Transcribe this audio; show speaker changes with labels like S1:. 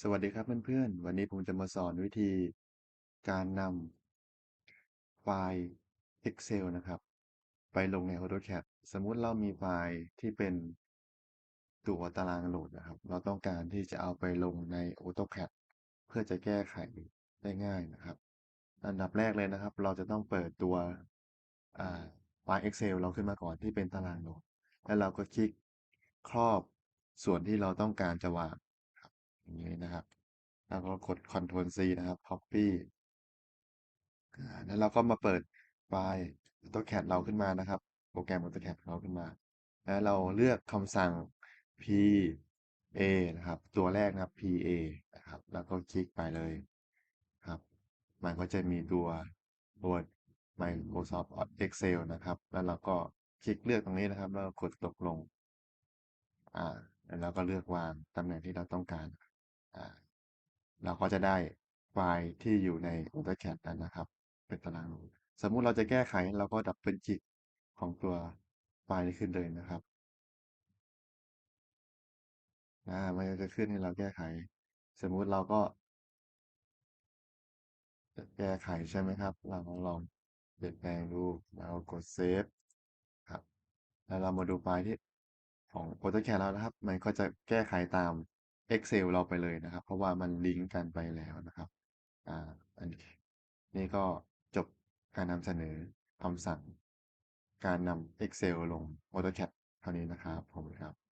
S1: สวัสดีครับเพื่อนๆ วันนี้ผมจะมาสอนวิธี การนำไฟล์ Excel นะครับ ไปลงใน AutoCAD สมมุติเรามีไฟล์ที่เป็นตัวตารางโหลดนะครับ เราต้องการที่จะเอาไปลงใน AutoCAD เพื่อจะแก้ไขได้ง่ายนะครับ อันดับแรกเลยนะครับ เราจะต้องเปิดตัวไฟล์ Excel เราขึ้นมาก่อนที่เป็นตารางโหลด แล้วเราก็คลิกครอบ ส่วนที่เราต้องการจะวางครับอย่างนี้นะครับ แล้วก็กด Ctrl C นะครับ Copy แล้วเราก็มาเปิดไฟล์ AutoCAD เราขึ้นมานะครับ โปรแกรม AutoCAD เราขึ้นมา แล้วเราเลือกคำสั่ง PA นะครับ ตัวแรกนะครับ PA นะครับ แล้วก็คลิกไปเลยครับ มันก็จะมีตัว Word Microsoft Excel นะครับ แล้วเราก็คลิกเลือกตรงนี้นะครับ แล้วก็กดตกลง อ่า แล้วก็เลือกวางตำแหน่งที่เราต้องการ เราก็จะได้ไฟล์ที่อยู่ใน AutoCAD นั้นนะครับ เป็นตารางสมมุติเราจะแก้ไขเราก็ดับเบิลคลิกของตัวไฟล์นี้ขึ้นเลยนะครับอ่ามันจะขึ้นให้เราแก้ไข สมมุติเราก็ แก้ไขใช่ไหมครับ เราลองเปลี่ยนแปลงดูแล้วกดเซฟครับ แล้วเรามาดูไฟล์ที่ ของ AutoCAD เรานะครับ มันก็จะแก้ไขตาม Excel เราไปเลยนะครับ เพราะว่ามันลิงก์กันไปแล้วนะครับอ่าอันนี้นี่ก็จบการนำเสนอคำสั่ง การนำ Excel ลง AutoCAD เท่านี้นะครับผมครับ